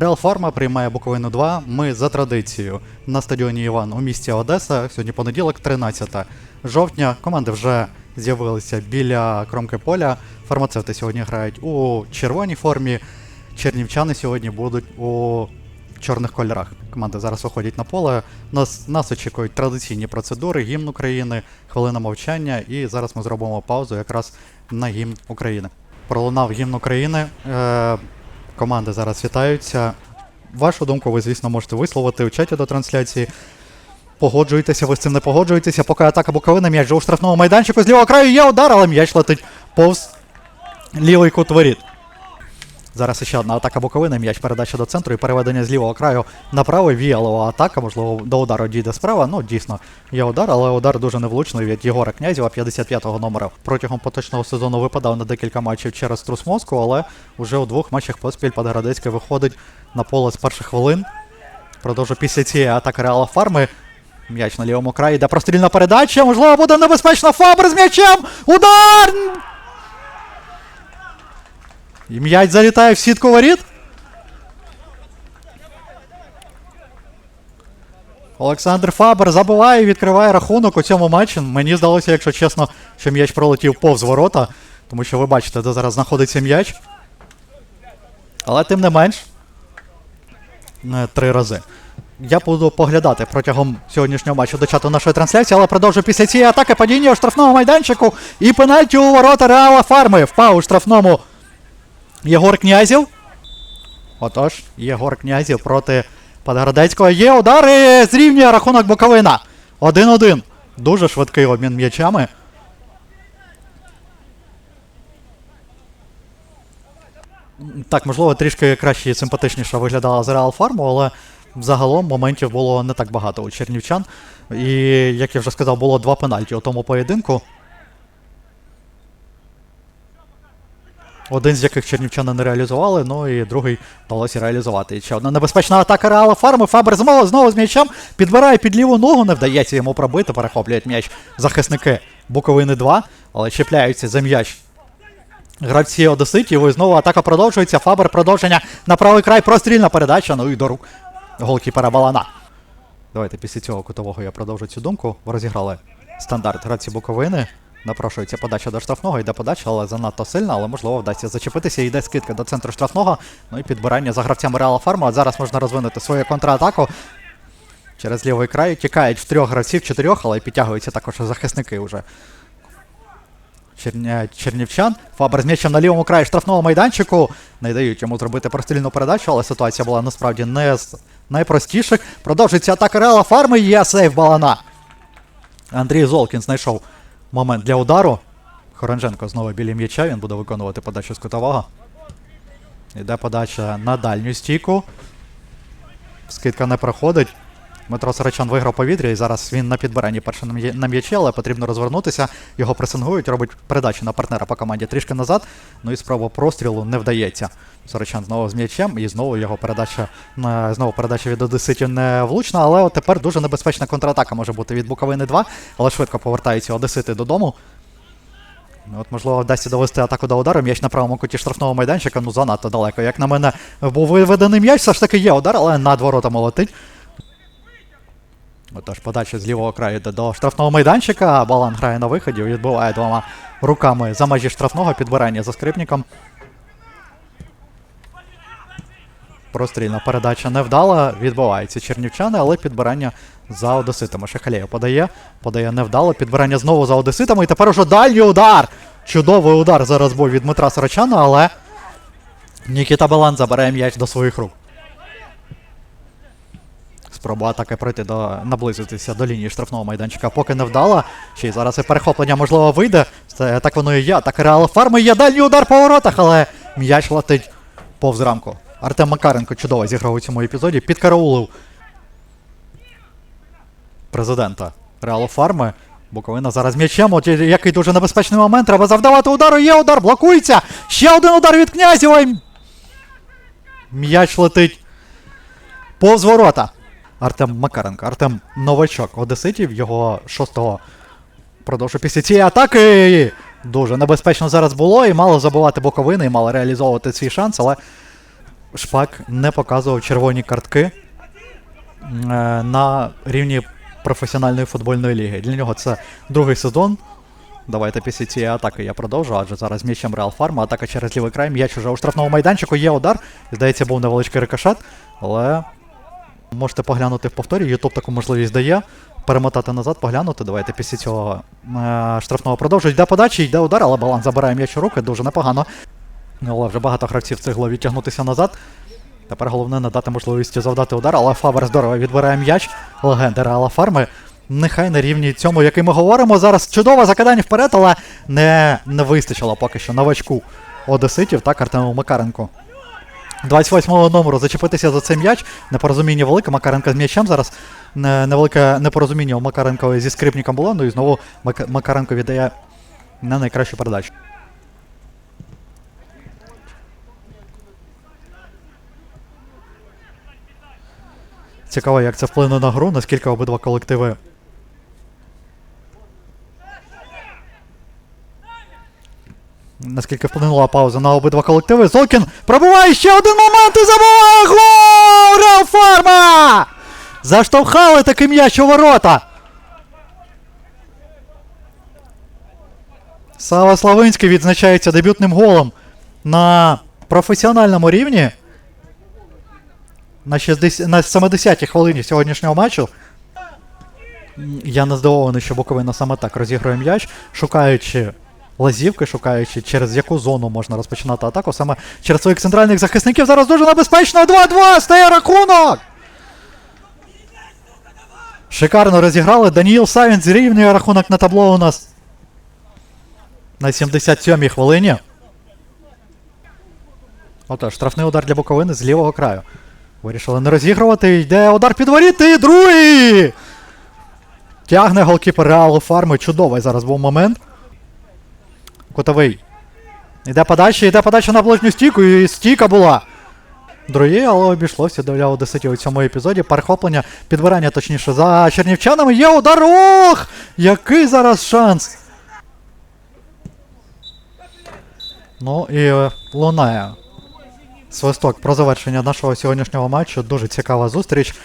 Реал Фарма приймає Буковину 2. Ми за традицією на стадіоні Іван у місті Одеса. Сьогодні понеділок, 13 жовтня. Команди вже з'явилися біля кромки поля. Фармацевти сьогодні грають у червоній формі. Чернівчани сьогодні будуть у чорних кольорах. Команди зараз виходять на поле. Нас, нас очікують традиційні процедури, гімн України, хвилина мовчання, і зараз ми зробимо паузу якраз на гімн України. Пролунав гімн України. Е, команди зараз вітаються. Вашу думку ви, звісно, можете висловити у чаті до трансляції. Погоджуєтеся, ви з цим не погоджуєтеся, поки атака Буковина, м'яч у штрафному майданчику з лівого краю є удар, але м'яч летить повз лівий кут воріт. Зараз ще одна атака Буковини, м'яч передача до центру і переведення з лівого краю на правий віялова атака, можливо, до удару дійде справа. Ну, дійсно, є удар, але удар дуже невлучний від Єгора Князєва, 55-го номера. Протягом поточного сезону випадав на декілька матчів через трус мозку, але вже у двох матчах поспіль Подгородецький виходить на поле з перших хвилин. Продовжує після цієї атаки Реала Фарми. М'яч на лівому краї, йде прострільна передача. Можливо, буде небезпечно. Фабр з м'ячем. Удар! І м'яч залітає в сітку воріт. Олександр Фабер забиває і відкриває рахунок у цьому матчі. Мені здалося, якщо чесно, що м'яч пролетів повз ворота, тому що ви бачите, де зараз знаходиться м'яч. Але тим не менш, не три рази. Я буду поглядати протягом сьогоднішнього матчу до чату нашої трансляції, але продовжу після цієї атаки падіння у штрафному майданчику і пенальті у ворота Реала Фарми. Впав у штрафному Єгор Князів. Отож, Єгор Князів проти Подгородецького. Є удари! Зрівнює рахунок Буковина. 1-1. Дуже швидкий обмін м'ячами. Так, можливо, трішки краще і симпатичніше виглядала за Реал Фарму, але загалом моментів було не так багато у чернівчан. І, як я вже сказав, було два пенальті у тому поєдинку. Один з яких чернівчани не реалізували, ну і другий вдалося реалізувати. І ще одна небезпечна атака Реала Фарми. Фабер знову, знову з м'ячем підбирає під ліву ногу, не вдається йому пробити, перехоплюють м'яч захисники Буковини 2, але чіпляються за м'яч. Гравці Одеситів, і знову атака продовжується. Фабер продовження на правий край, прострільна передача, ну і до рук голкіпера Балана. Давайте після цього кутового я продовжу цю думку. Розіграли стандарт гравці Буковини. Напрошується подача до штрафного, йде подача, але занадто сильна, але можливо вдасться зачепитися. Йде скидка до центру штрафного. Ну і підбирання за гравцями Реала Фарма. От зараз можна розвинути свою контратаку. Через лівий край тікають в трьох гравців, чотирьох, але й підтягуються також захисники вже. Черня... Чернівчан. Фабер з м'ячем на лівому краї штрафного майданчику. Не дають йому зробити прострільну передачу, але ситуація була насправді не з найпростіших. Продовжується атака Реала Фарми. Є сейв Балана. Андрій Золкін знайшов момент для удару. Хоранженко знову біля м'яча. Він буде виконувати подачу з кутового. Іде подача на дальню стійку. Скидка не проходить. Дмитро Сарачан виграв повітря і зараз він на підбиранні перший на м'я- м'ячі, але потрібно розвернутися. Його пресингують, робить передачу на партнера по команді трішки назад. Ну і спроба прострілу не вдається. Сарачан знову з м'ячем, і знову його передача знову передача від Одеситів не влучна, але от тепер дуже небезпечна контратака може бути від Буковини 2, але швидко повертаються Одесити додому. Ну, От, можливо, вдасться довести атаку до удару. М'яч на правому куті штрафного майданчика, ну занадто далеко. Як на мене, був виведений м'яч, все ж таки є удар, але над воротами летить. Отож, подача з лівого краю до штрафного майданчика. Балан грає на виході, відбиває двома руками за межі штрафного підбирання за скрипником. Прострільна передача невдала, відбиваються чернівчани, але підбирання за одеситами. Шахалєв подає, подає невдало, підбирання знову за одеситами, і тепер уже дальній удар. Чудовий удар зараз був від Дмитра Сорочана, але Нікіта Балан забирає м'яч до своїх рук. Спроба атаки пройти до наблизитися до лінії штрафного майданчика, поки не вдала. Ще й зараз і перехоплення можливо вийде. Це так воно і є. Так Реал Фарми є дальній удар по воротах, але м'яч летить повз рамку. Артем Макаренко чудово зіграв у цьому епізоді. Підкараулив президента Реалу Фарми. Буковина зараз м'ячем. От який дуже небезпечний момент. Треба завдавати удару. Є удар, блокується. Ще один удар від Князєва. М'яч летить повз ворота. Артем Макаренко. Артем Новачок Одеситів, його шостого продовжує після цієї атаки. Дуже небезпечно зараз було і мало забувати боковини, і мало реалізовувати свій шанс, але Шпак не показував червоні картки е, на рівні професіональної футбольної ліги. Для нього це другий сезон. Давайте після цієї атаки я продовжу, адже зараз м'ячем Реал Фарма, атака через лівий край, м'яч уже у штрафному майданчику, є удар. Здається, був невеличкий рикошет, але можете поглянути в повторі, Ютуб таку можливість дає. Перемотати назад, поглянути. Давайте після цього е, штрафного продовжують. Йде подача, йде удар, але баланс забирає м'яч у руки, дуже непогано. Але вже багато гравців встигло відтягнутися назад. Тепер головне не дати можливості завдати удар, але Фабер здорово відбирає м'яч. Легенда Реала Фарми. Нехай на рівні цьому, який ми говоримо. Зараз чудове закидання вперед, але не, не вистачило поки що новачку Одеситів, так, Артему Макаренку. 28-го номеру зачепитися за цей м'яч. Непорозуміння велике. Макаренко з м'ячем зараз. Невелике непорозуміння у Макаренко зі скрипником було. Ну і знову Мак- Макаренко віддає не найкращу передачу. Цікаво, як це вплине на гру, наскільки обидва колективи. Наскільки вплинула пауза на обидва колективи. Золкін пробиває ще один момент і забуває гол! Реал Фарма! Заштовхали такий м'яч у ворота. Сава Славинський відзначається дебютним голом на професіональному рівні. На, 60, на 70-й хвилині сьогоднішнього матчу. Я не здивований, що Буковина саме так розігрує м'яч, шукаючи лазівки, шукаючи, через яку зону можна розпочинати атаку. Саме через своїх центральних захисників зараз дуже небезпечно. 2-2 стає рахунок! Шикарно розіграли. Даніїл Савін зрівнює рахунок на табло у нас на 77-й хвилині. Отож, штрафний удар для Буковини з лівого краю. Вирішили не розігрувати. Йде удар під воріт і другий! Тягне голкіпер Реалу Фарми. Чудовий зараз був момент. Кутовий. Йде подача, йде подача на ближню стійку, і стійка була. Другий, але обійшлося для Одеситів у цьому епізоді. Перехоплення, підбирання, точніше, за чернівчанами. Є удар. Ох! Який зараз шанс! Ну і е, лунає свисток про завершення нашого сьогоднішнього матчу. Дуже цікава зустріч.